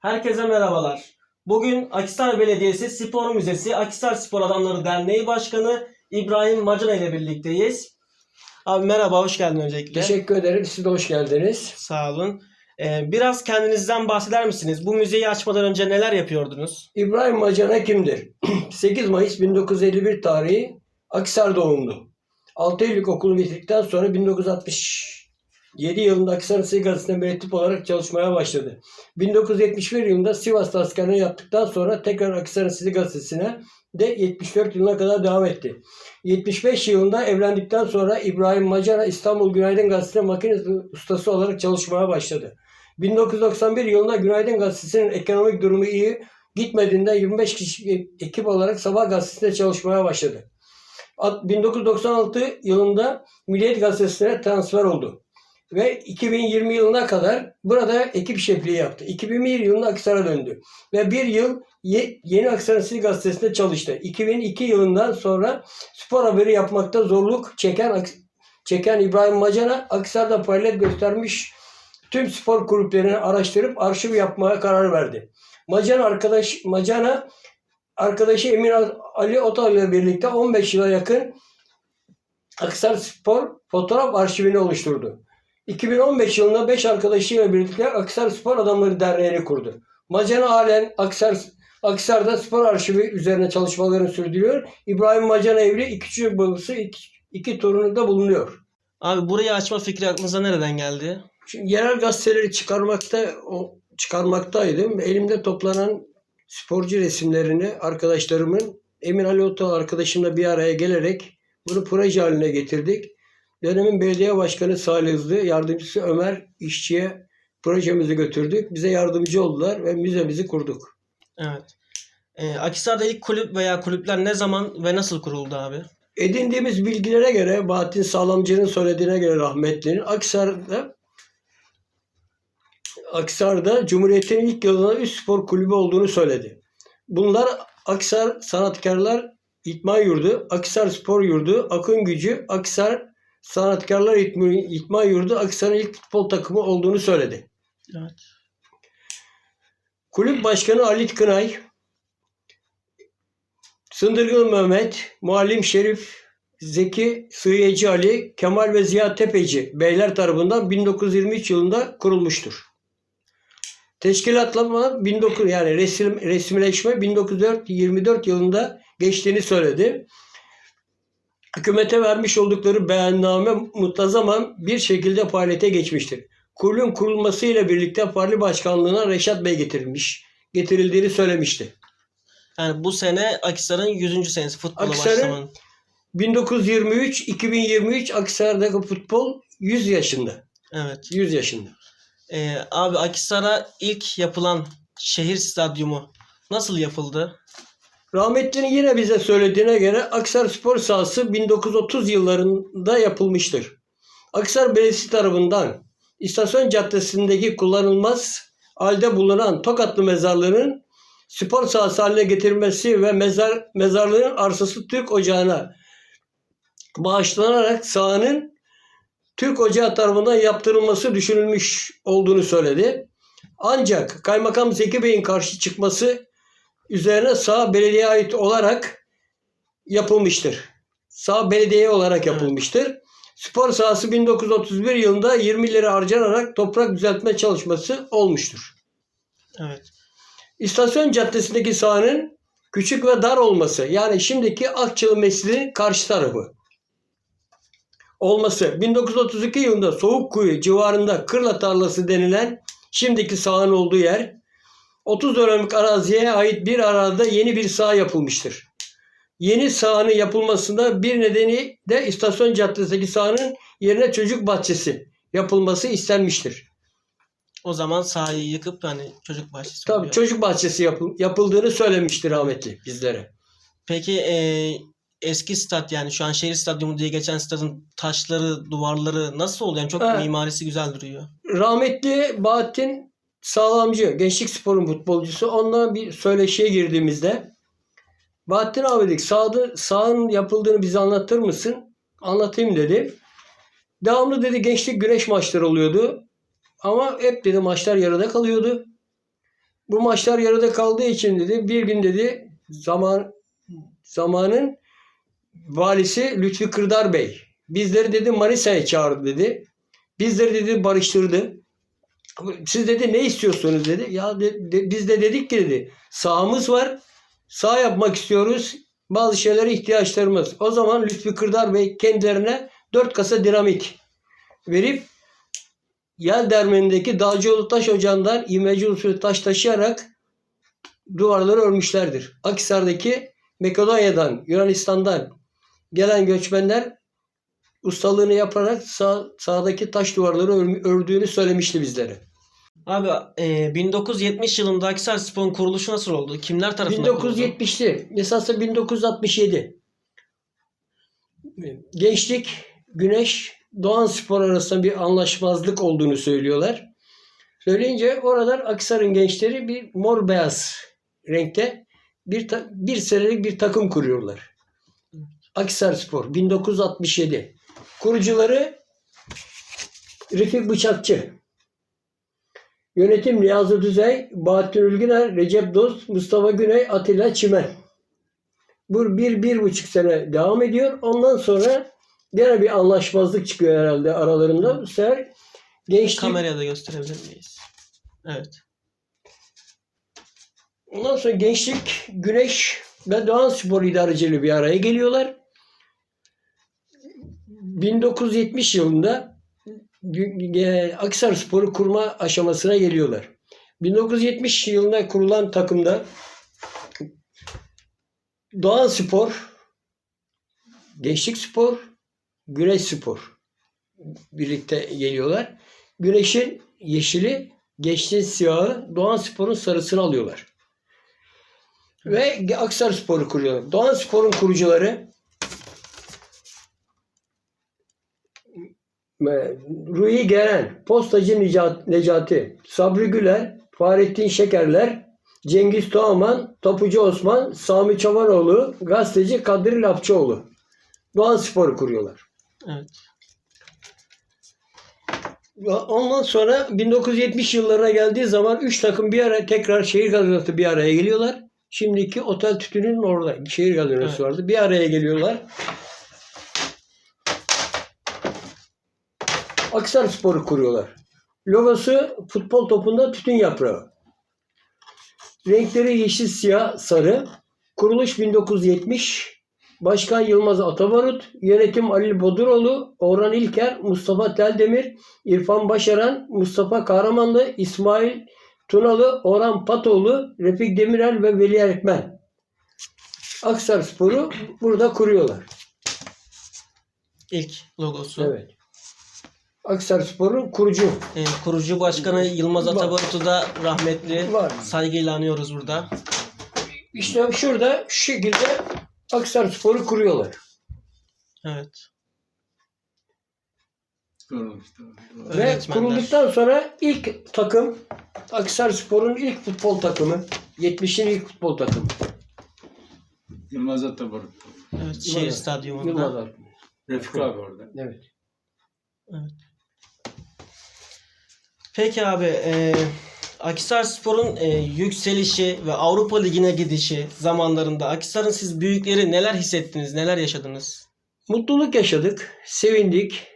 Herkese merhabalar. Bugün Akisar Belediyesi Spor Müzesi Akisar Spor Adamları Derneği Başkanı İbrahim Macana ile birlikteyiz. Abi merhaba, hoş geldin öncelikle. Teşekkür ederim. Siz de hoş geldiniz. Sağ olun. Ee, biraz kendinizden bahseder misiniz? Bu müzeyi açmadan önce neler yapıyordunuz? İbrahim Macana kimdir? 8 Mayıs 1951 tarihi Akisar doğumlu. 6 Eylül okulu bitirdikten sonra 1967 yılında Akisar Gazetesi'nde mürettip olarak çalışmaya başladı. 1971 yılında Sivas'ta askerliğini yaptıktan sonra tekrar Akisar Gazetesi'ne de 74 yılına kadar devam etti. 75 yılında evlendikten sonra İbrahim Macana İstanbul Günaydın Gazetesi'nde makine ustası olarak çalışmaya başladı. 1991 yılında Günaydın Gazetesi'nin ekonomik durumu iyi gitmediğinde 25 kişi ekip olarak Sabah Gazetesi'nde çalışmaya başladı. At- 1996 yılında Milliyet Gazetesi'ne transfer oldu. Ve 2020 yılına kadar burada ekip şefliği yaptı. 2001 yılında Akhisar'a döndü. Ve bir yıl Ye- Yeni Akhisar Sivil Gazetesi'nde çalıştı. 2002 yılından sonra spor haberi yapmakta zorluk çeken çeken İbrahim Macana Akhisar'da faaliyet göstermiş tüm spor kulüplerini araştırıp arşiv yapmaya karar verdi. Macana arkadaş Macana arkadaşı Emin Ali Otal ile birlikte 15 yıla yakın Akhisar Spor fotoğraf arşivini oluşturdu. 2015 yılında 5 arkadaşıyla birlikte Akhisar Spor Adamları Derneği'ni kurdu. Macana halen Akhisar, Akhisar'da spor arşivi üzerine çalışmalarını sürdürüyor. İbrahim Macana evli, iki çocuk babası, iki, iki torunu da bulunuyor. Abi burayı açma fikri aklınıza nereden geldi? Şimdi yerel gazeteleri çıkarmakta o çıkarmaktaydım. Elimde toplanan sporcu resimlerini arkadaşlarımın Emin Ali Otal arkadaşımla bir araya gelerek bunu proje haline getirdik. Dönemin belediye başkanı Salih Hızlı, yardımcısı Ömer İşçi'ye projemizi götürdük. Bize yardımcı oldular ve müzemizi kurduk. Evet. Ee, Akisar'da ilk kulüp veya kulüpler ne zaman ve nasıl kuruldu abi? Edindiğimiz bilgilere göre Bahattin Sağlamcı'nın söylediğine göre rahmetlinin Aksar'da Aksar'da Cumhuriyet'in ilk yılında üst spor kulübü olduğunu söyledi. Bunlar Aksar Sanatkarlar İtman Yurdu, Aksar Spor Yurdu, Akın Gücü, Aksar Sanatkarlar İtman Yurdu, Aksar'ın ilk futbol takımı olduğunu söyledi. Evet. Kulüp Başkanı Halit Kınay, Sındırgılı Mehmet, Muallim Şerif, Zeki Sığıyeci Ali, Kemal ve Ziya Tepeci beyler tarafından 1923 yılında kurulmuştur. Teşkilatlama 19 yani resim, resmileşme 1924 yılında geçtiğini söyledi. Hükümete vermiş oldukları beyanname mutlazaman bir şekilde faaliyete geçmiştir. Kurulun kurulmasıyla birlikte parti başkanlığına Reşat Bey getirilmiş, getirildiğini söylemişti. Yani bu sene Akisar'ın 100. senesi futbola başlamanın. 1923-2023 Akhisar'daki futbol 100 yaşında. Evet. 100 yaşında. Ee, abi Akisar'a ilk yapılan şehir stadyumu nasıl yapıldı? Rahmetlinin yine bize söylediğine göre Aksar Spor sahası 1930 yıllarında yapılmıştır. Aksar Belediyesi tarafından İstasyon Caddesi'ndeki kullanılmaz halde bulunan Tokatlı mezarlığının spor sahası haline getirilmesi ve mezar mezarlığın arsası Türk Ocağı'na bağışlanarak sahanın Türk Ocağı tarafından yaptırılması düşünülmüş olduğunu söyledi. Ancak Kaymakam Zeki Bey'in karşı çıkması üzerine sağ belediyeye ait olarak yapılmıştır. Sağ belediye olarak yapılmıştır. Spor sahası 1931 yılında 20 lira harcanarak toprak düzeltme çalışması olmuştur. Evet. İstasyon Caddesi'ndeki sahanın küçük ve dar olması yani şimdiki Akçalı Mescidi'nin karşı tarafı olması 1932 yılında Soğukkuyu civarında Kırla Tarlası denilen şimdiki sahanın olduğu yer 30 dönümlük araziye ait bir arazide yeni bir saha yapılmıştır. Yeni sahanın yapılmasında bir nedeni de istasyon caddesindeki sahanın yerine çocuk bahçesi yapılması istenmiştir. O zaman sahayı yıkıp hani çocuk bahçesi Tabii oluyor. çocuk bahçesi yapıl- yapıldığını söylemiştir rahmetli bizlere. Peki e, eski stat yani şu an şehir stadyumu diye geçen stadın taşları, duvarları nasıl oluyor? Yani çok Ha. mimarisi güzel duruyor. Rahmetli Bahattin Sağlamcı, Gençlik Spor'un futbolcusu. Onunla bir söyleşiye girdiğimizde Bahattin abi dedik sağda, sahanın yapıldığını bize anlatır mısın? Anlatayım dedi. Devamlı dedi gençlik güneş maçları oluyordu. Ama hep dedi maçlar yarıda kalıyordu. Bu maçlar yarıda kaldığı için dedi bir gün dedi zaman zamanın valisi Lütfi Kırdar Bey bizleri dedi Manisa'ya çağırdı dedi. Bizleri dedi barıştırdı. Siz dedi ne istiyorsunuz dedi. Ya de- de- biz de dedik ki dedi sahamız var. Sağ yapmak istiyoruz. Bazı şeylere ihtiyaçlarımız. O zaman Lütfi Kırdar Bey kendilerine dört kasa dinamit verip Yel Dermeni'ndeki Dağcıoğlu Taş Ocağı'ndan imece usulü taş taşıyarak duvarları örmüşlerdir. Akhisar'daki Makedonya'dan, Yunanistan'dan gelen göçmenler ustalığını yaparak sağ, sağdaki taş duvarları örmü- ördüğünü söylemişti bizlere. Abi e, 1970 yılında Akhisar Spor'un kuruluşu nasıl oldu? Kimler tarafından kuruldu? 1970'li, esasında 1967. Gençlik, Güneş, Doğan Spor arasında bir anlaşmazlık olduğunu söylüyorlar. Söyleyince oradan Akhisar'ın gençleri bir mor beyaz renkte bir, bir senelik bir takım kuruyorlar. Akhisar Spor 1967. Kurucuları Refik Bıçakçı. Yönetim Niyazi Düzey, Bahattin Ülgüner, Recep Dost, Mustafa Güney, Atilla Çimen. Bu bir, bir buçuk sene devam ediyor. Ondan sonra gene bir anlaşmazlık çıkıyor herhalde aralarında. Bu sefer gençlik Kameraya da gösterebilir miyiz? Evet. Ondan sonra Gençlik, Güneş ve Doğan Spor idareciliği bir araya geliyorlar. 1970 yılında Akhisar Spor'u kurma aşamasına geliyorlar. 1970 yılında kurulan takımda Doğan Spor, Gençlik Spor, Güneş Spor birlikte geliyorlar. Güneş'in yeşili, Gençliğin siyahı, Doğan Spor'un sarısını alıyorlar. Ve Aksar Spor'u kuruyorlar. Doğan Spor'un kurucuları Ruhi Geren, Postacı Necat- Necati, Sabri Güler, Fahrettin Şekerler, Cengiz Toğaman, Tapucu Osman, Sami Çavanoğlu, gazeteci Kadri Lapçıoğlu. Doğan Spor'u kuruyorlar. Evet. Ondan sonra 1970 yıllarına geldiği zaman 3 takım bir araya tekrar şehir gazetesi bir araya geliyorlar. Şimdiki Otel Tütün'ün orada şehir gazetesi Evet. vardı. Bir araya geliyorlar. Aksar Spor'u kuruyorlar. Logosu futbol topunda tütün yaprağı. Renkleri yeşil, siyah, sarı. Kuruluş 1970. Başkan Yılmaz Atabarut, yönetim Ali Boduroğlu, Orhan İlker, Mustafa Teldemir, İrfan Başaran, Mustafa Kahramanlı, İsmail Tunalı, Orhan Patoğlu, Refik Demirel ve Veli Erkmen. Aksar Spor'u burada kuruyorlar. İlk logosu. Evet. Aksar Spor'un kurucu. E, kurucu başkanı Yılmaz. Atabarut'u da rahmetli Var. saygıyla anıyoruz burada. İşte şurada şu şekilde Aksar Spor'u kuruyorlar. Evet. Ve Öğretmenler. kurulduktan sonra ilk takım Aksar Spor'un ilk futbol takımı. 70'in ilk futbol takımı. Yılmaz Atabarut. Evet. Şehir Yılmaz- Stadyumu'nda. Yılmaz abi. Refik abi orada. Evet. Peki abi, e, Akhisar Spor'un e, yükselişi ve Avrupa Ligi'ne gidişi zamanlarında Akhisar'ın siz büyükleri neler hissettiniz, neler yaşadınız? Mutluluk yaşadık. Sevindik.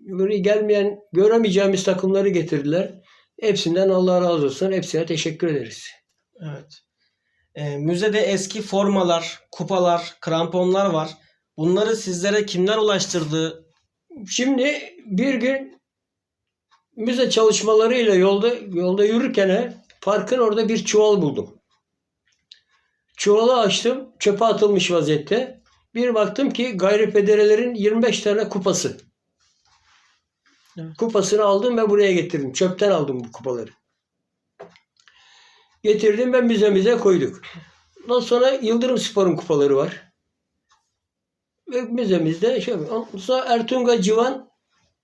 Buraya gelmeyen, göremeyeceğimiz takımları getirdiler. Hepsinden Allah razı olsun. Hepsine teşekkür ederiz. Evet. E, müzede eski formalar, kupalar, kramponlar var. Bunları sizlere kimler ulaştırdı? Şimdi bir gün müze çalışmalarıyla yolda yolda yürürken parkın orada bir çuval buldum. Çuvalı açtım. Çöpe atılmış vaziyette. Bir baktım ki gayripedelelerin 25 tane kupası. Evet. Kupasını aldım ve buraya getirdim. Çöpten aldım bu kupaları. Getirdim ve müzemize koyduk. Ondan sonra Yıldırım Spor'un kupaları var. Ve müzemizde şey sonra Ertunga Civan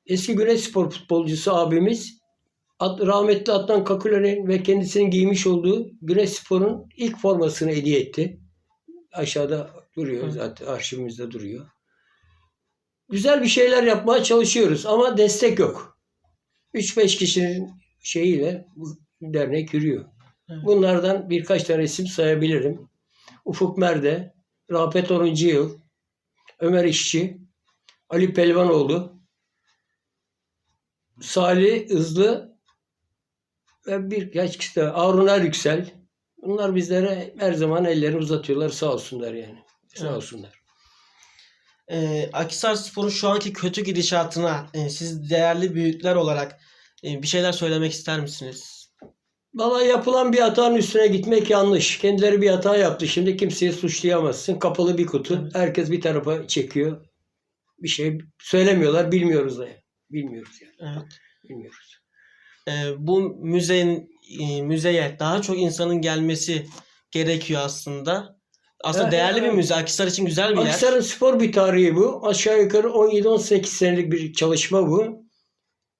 eski Güneş Spor futbolcusu abimiz Ad- rahmetli Adnan Kaküler'in ve kendisinin giymiş olduğu Güneş Spor'un ilk formasını hediye etti. Aşağıda duruyor Hı. zaten arşivimizde duruyor. Güzel bir şeyler yapmaya çalışıyoruz ama destek yok. 3-5 kişinin şeyiyle bu dernek yürüyor. Bunlardan birkaç tane isim sayabilirim. Ufuk Merde, Rafet 10. Yıl, Ömer İşçi, Ali Pelvanoğlu, Salih Hızlı ve birkaç kişi de Harun Yüksel. Bunlar bizlere her zaman ellerini uzatıyorlar sağ olsunlar yani. Sağ Evet. olsunlar. Ee, Akhisar Spor'un şu anki kötü gidişatına e, siz değerli büyükler olarak e, bir şeyler söylemek ister misiniz? Valla yapılan bir hatanın üstüne gitmek yanlış. Kendileri bir hata yaptı. Şimdi kimseyi suçlayamazsın. Kapalı bir kutu. Evet. Herkes bir tarafa çekiyor. Bir şey söylemiyorlar. Bilmiyoruz da. yani. Bilmiyoruz yani. Evet. Bilmiyoruz. Ee, bu müzenin e, müzeye daha çok insanın gelmesi gerekiyor aslında. Aslında Evet, değerli bir evet. müze. Akhisar için güzel bir yer. Akhisar'ın spor bir tarihi bu. Aşağı yukarı 17-18 senelik bir çalışma bu.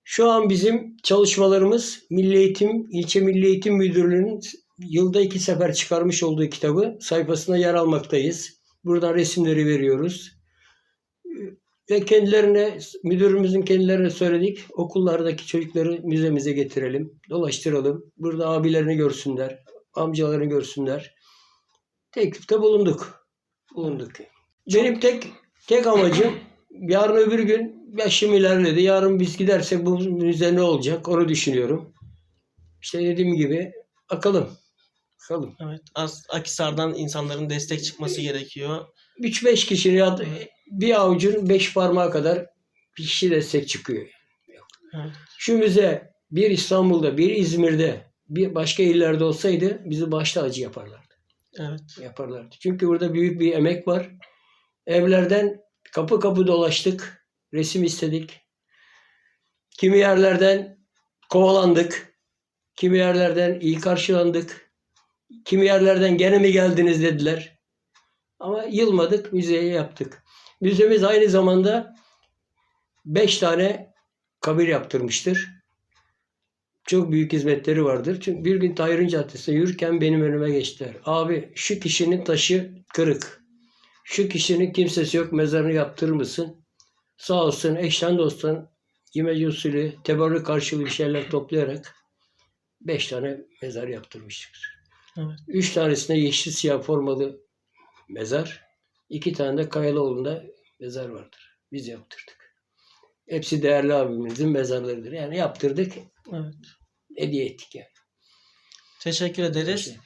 Şu an bizim çalışmalarımız Milli Eğitim, İlçe Milli Eğitim Müdürlüğü'nün yılda iki sefer çıkarmış olduğu kitabı sayfasında yer almaktayız. Buradan resimleri veriyoruz. Ve kendilerine, müdürümüzün kendilerine söyledik. Okullardaki çocukları müzemize getirelim, dolaştıralım. Burada abilerini görsünler, amcalarını görsünler. Teklifte bulunduk. Bulunduk. Benim tek tek amacım yarın öbür gün yaşım ilerledi. Yarın biz gidersek bu müze ne olacak onu düşünüyorum. İşte dediğim gibi bakalım. Bakalım. Evet. As Akhisar'dan insanların destek çıkması gerekiyor. 3-5 kişinin ya da bir avucun 5 parmağı kadar bir kişi destek çıkıyor. Evet. Şu müze bir İstanbul'da, bir İzmir'de, bir başka illerde olsaydı bizi başta acı yaparlardı. Evet. yaparlardı. Çünkü burada büyük bir emek var. Evlerden kapı kapı dolaştık. Resim istedik. Kimi yerlerden kovalandık. Kimi yerlerden iyi karşılandık. Kimi yerlerden gene mi geldiniz dediler. Ama yılmadık, müzeye yaptık. Müzemiz aynı zamanda 5 tane kabir yaptırmıştır. Çok büyük hizmetleri vardır. Çünkü bir gün Tahir'in Caddesi'nde yürürken benim önüme geçtiler. Abi şu kişinin taşı kırık. Şu kişinin kimsesi yok mezarını yaptırır mısın? Sağ olsun eşten dosttan imece usulü tebarruk karşılığı bir şeyler toplayarak beş tane mezar yaptırmıştık. Evet. Üç tanesinde yeşil siyah formalı mezar. İki tane de Kayalıoğlu'nda mezar vardır. Biz yaptırdık. Hepsi değerli abimizin mezarlarıdır. Yani yaptırdık, Evet. hediye ettik yani. Teşekkür ederiz.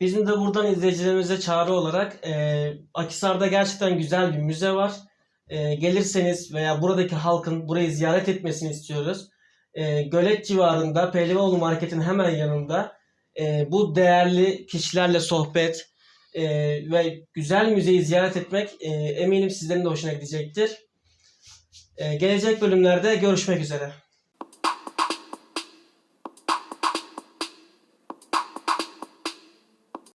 Bizim de buradan izleyicilerimize çağrı olarak e, Akhisar'da gerçekten güzel bir müze var. E, gelirseniz veya buradaki halkın burayı ziyaret etmesini istiyoruz. E, Gölet civarında Pehlivoğlu Market'in hemen yanında e, bu değerli kişilerle sohbet e, ve güzel müzeyi ziyaret etmek e, eminim sizlerin de hoşuna gidecektir. E, gelecek bölümlerde görüşmek üzere.